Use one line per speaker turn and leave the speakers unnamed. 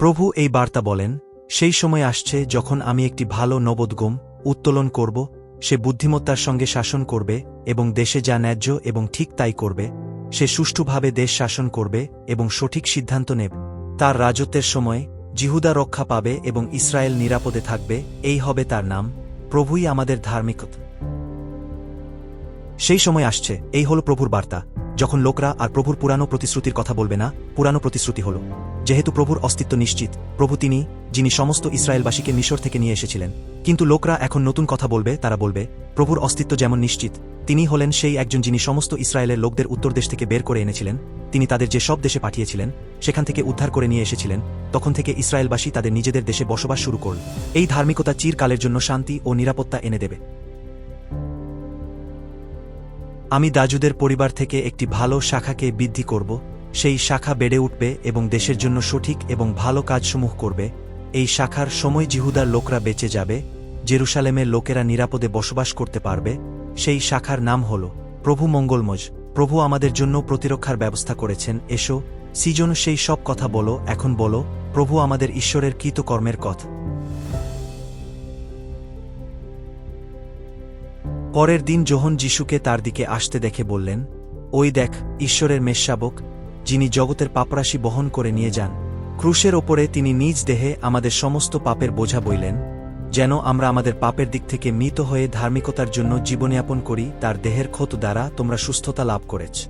প্রভু এই বার্তা বলেন, সেই সময় আসছে যখন আমি একটি ভালো নবোদ্গম উত্তোলন করব, সে বুদ্ধিমত্তার সঙ্গে শাসন করবে এবং দেশে যা ন্যায্য এবং ঠিক তাই করবে, সে সুষ্ঠুভাবে দেশ শাসন করবে এবং সঠিক সিদ্ধান্ত নেবে। তার রাজত্বের সময় জিহুদা রক্ষা পাবে এবং ইসরায়েল নিরাপদে থাকবে, এই হবে তার নাম, প্রভুই আমাদের ধার্মিকতা। সেই সময় আসছে, এই হল প্রভুর বার্তা। যখন লোকরা আর প্রভুর পুরানো প্রতিশ্রুতির কথা বলবে না, পুরানো প্রতিশ্রুতি হল, যেহেতু প্রভুর অস্তিত্ব নিশ্চিত, প্রভু তিনি, যিনি সমস্ত ইসরায়েলবাসীকে মিশর থেকে নিয়ে এসেছিলেন, কিন্তু লোকরা এখন নতুন কথা বলবে, তারা বলবে, প্রভুর অস্তিত্ব যেমন নিশ্চিত, তিনি হলেন সেই একজন যিনি সমস্ত ইসরায়েলের লোকদের উত্তর দেশ থেকে বের করে এনেছিলেন, তিনি তাদের যে সব দেশে পাঠিয়েছিলেন, সেখান থেকে উদ্ধার করে নিয়ে এসেছিলেন, তখন থেকে ইসরায়েলবাসী তাদের নিজেদের দেশে বসবাস শুরু করল। এই ধার্মিকতা চিরকালের জন্য শান্তি ও নিরাপত্তা এনে দেবে। আমি দাজুদের পরিবার থেকে একটি ভালো শাখাকে বৃদ্ধি করব, সেই শাখা বেড়ে উঠবে এবং দেশের জন্য সঠিক এবং ভালো কাজসমূহ করবে, এই শাখার সময় জিহুদার লোকরা বেঁচে যাবে জেরুসালেমের লোকেরা নিরাপদে বসবাস করতে পারবে, সেই শাখার নাম হল প্রভু মঙ্গলমজ, প্রভু আমাদের জন্য প্রতিরক্ষার ব্যবস্থা করেছেন, এসো, সিজন সেই সব কথা বলো, এখন বলো, প্রভু আমাদের ঈশ্বরের কৃতকর্মের কথা। পরের দিন যোহন যিশুকে তার দিকে আসতে দেখে বললেন, ওই দেখ, ঈশ্বরের মেষশাবক যিনি জগতের পাপরাশি বহন করে নিয়ে যান। ক্রুশের ওপরে তিনি নিজ দেহে আমাদের সমস্ত পাপের বোঝা বইলেন, যেন আমরা আমাদের পাপের দিক থেকে মৃত হয়ে ধার্মিকতার জন্য জীবনযাপন করি, তার দেহের ক্ষত দ্বারা তোমরা সুস্থতা লাভ করেছ।